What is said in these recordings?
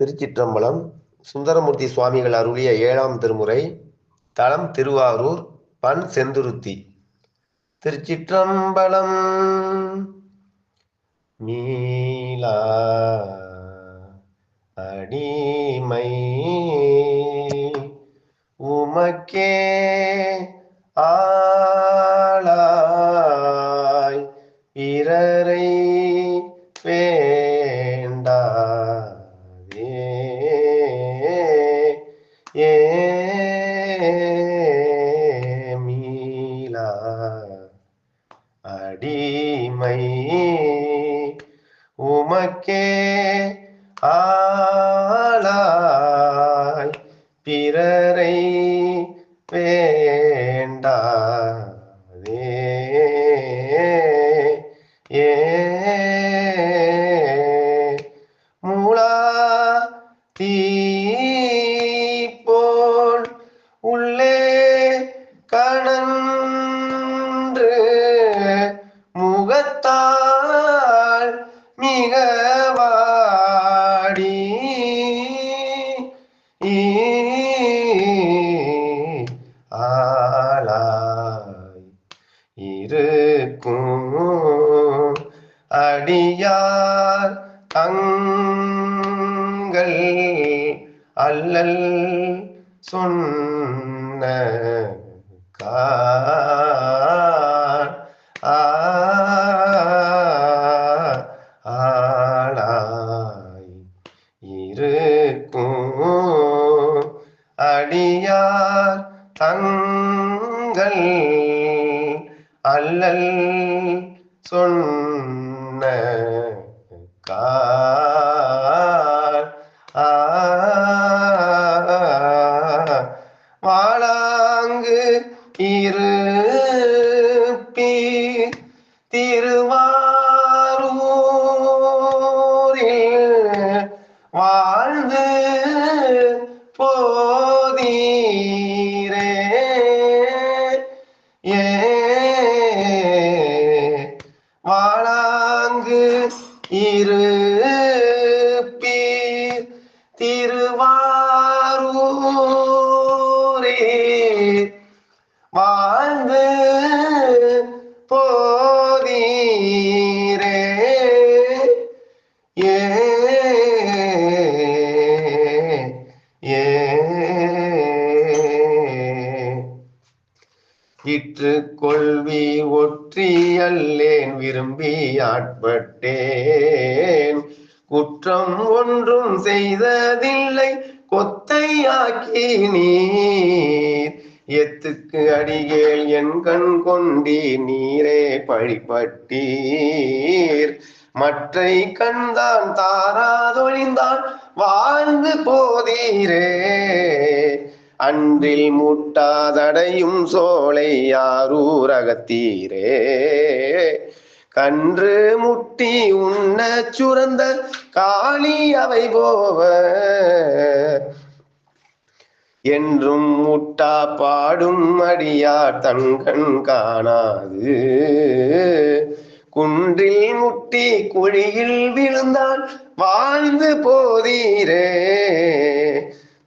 திருச்சிற்றம்பலம் சுந்தரமூர்த்தி சுவாமிகள் அருளிய ஏழாம் திருமுறை தலம் திருவாரூர் பண் செந்துருத்தி. திருச்சிற்றம்பலம் மீளா அடிமை உமக்கே ஆ ஏ அடிமை உமக்கே ஆளாய் பிற கார் ஆளாய் இருக்கும். அடியார் தங்கள் அல்லல் சொன்ன இற்று கொள்வி ஒற்றி அல்லேன் விரும்பி ஆட்பட்டேன். குற்றம் ஒன்றும் செய்ததில்லை கொத்தையாக்கி நீர். எத்துக்கு அடிகேல் என் கண் கொண்டி நீரே பழிபட்டீர். மற்றை கண்தான் தாராதொழிந்தான் வாழ்ந்து போதீரே. அன்றில் முட்டாதடையும் சோலை யாரூரகத்தீரே. கன்று முட்டி உண்ண சுரந்த காளி அவை போவ. என்றும் முட்டா பாடும் அடியார் தங்கண் காணாது. குன்றில் முட்டி குழியில் விழுந்தான் வாழ்ந்து போதீரே.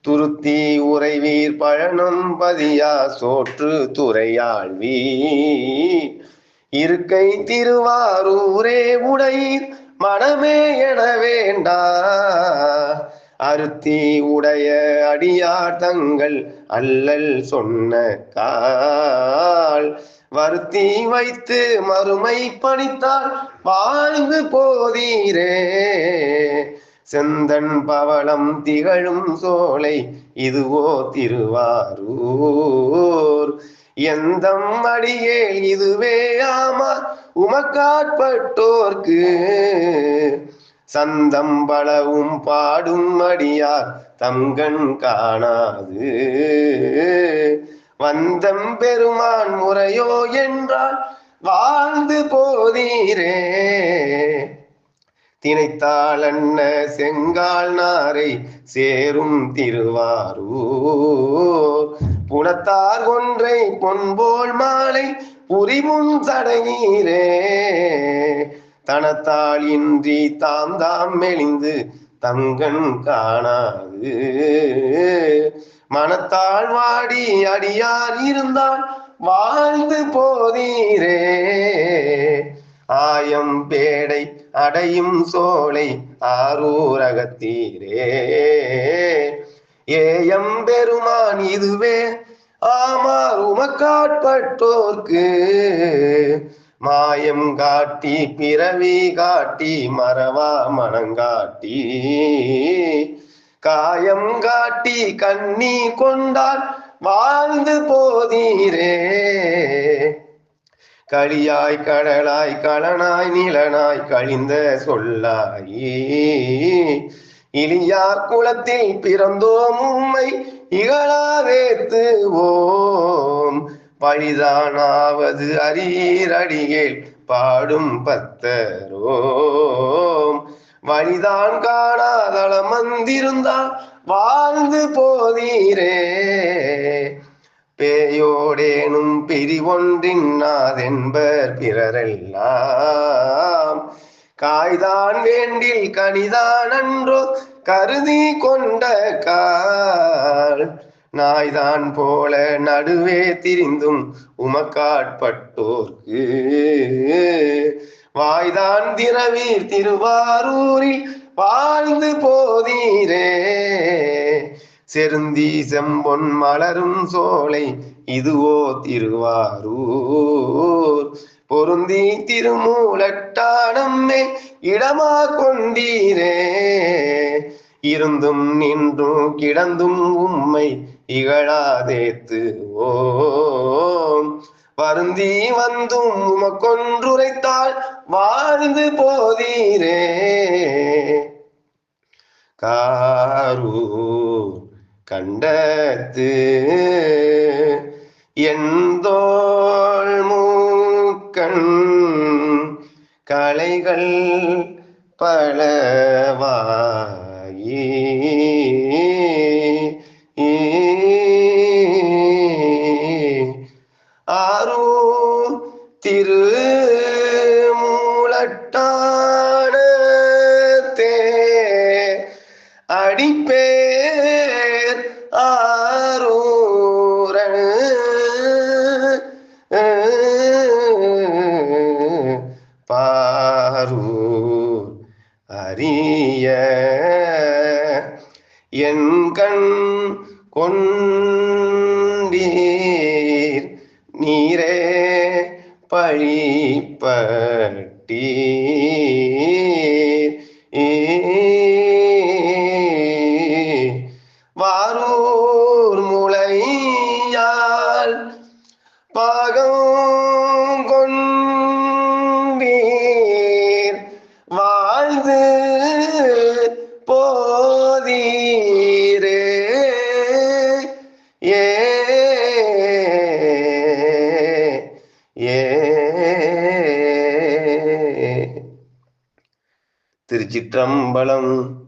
துருத்தி உறைவீர் பழனம் பதியா சோற்று துறையாழ்வி. இருக்கை திருவாரூரே உடை மனமே என வேண்டா. அருத்தி உடைய அடியார் தங்கள் அல்லல் சொன்ன கால். வருத்தி வைத்து மறுமை பணித்தால் வாழ்ந்து போதீரே. செந்தன் பவளம் திகழும் சோலை இதுவோ திருவாரூர். எந்தம் அடியேல் இதுவே ஆமா உமக்காட்பட்டோர்க்கு. சந்தம் பலவும் பாடும் அடியார் தங்கண் காணாது. வந்தம் பெருமான் முறையோ என்றால் வாழ்ந்து போதீரே. திணைத்தாள் செங்கால் நாரை சேரும் திருவாரூர். புனத்தார் ஒன்றை பொன்போல் மாலை புரிமுன் சடையீரே தனத்தால் இன்றி தாம் தாம் மெலிந்து தங்கன் காணாது. மனத்தால் வாடி அடியார் இருந்தால் வாழ்ந்து போதீரே. ஆயம் பேடை அடையும் சோலை ஆரூரகத்தீரே. ஏயம் பெருமான் இதுவே ஆமார் உமக்காட்பட்டோர்க்கு. மாயம் காட்டி பிறவி காட்டி மறவா மனங்காட்டி காயம் காட்டி கண்ணி கொண்டால் வாழ்ந்து போதீரே. களியாய் கடலாய் களனாய் நிலனாய் கழிந்த சொல்லாயே. இலியார் குளத்தில் பிறந்தோம் உம்மை இகழாவேத்து ஓம். பழிதானாவது அரீரடியேல் பாடும் பத்தரோம் வழிதான் காணாதளம் வந்திருந்தால் வாழ்ந்து போதீரே. பேயோடேனும் பிரிவொன்றின்னாதென்பர் பிறரெல்லாம். காய்தான் வேண்டில் கனிதான் அன்றோ கருதி கொண்ட கால். நாய்தான் போல நடுவே திரிந்தும் உமக்காட்பட்டோர்க்கு. வாய்தான் திரவீர் திருவாரூரில் வாழ்ந்து போதீரே. செருந்தி செம்பொன் மலரும் சோலை இதுவோ திருவாரூர். பொருந்தி திருமூலட்டானம்மே இடமா கொண்டீரே. இருந்தும் நின்றும் கிடந்தும் உம்மை இகழாதேத்து ஓம் வருந்தி வந்தும் உமக்கொன்றுரைத்தால் வாழ்ந்து போதீரே. காரூர். கண்டத்து எந்தோள் மூக்கண் கலைகள் பலவாயி. ஆரூர் திருமூலட்டானத்தே அடிப்பேர் அறிய. என் கண் கொண்டீர் நீரே பழிப்பட்டீர் போதீரே. ஏ. திருச்சிற்றம்பலம்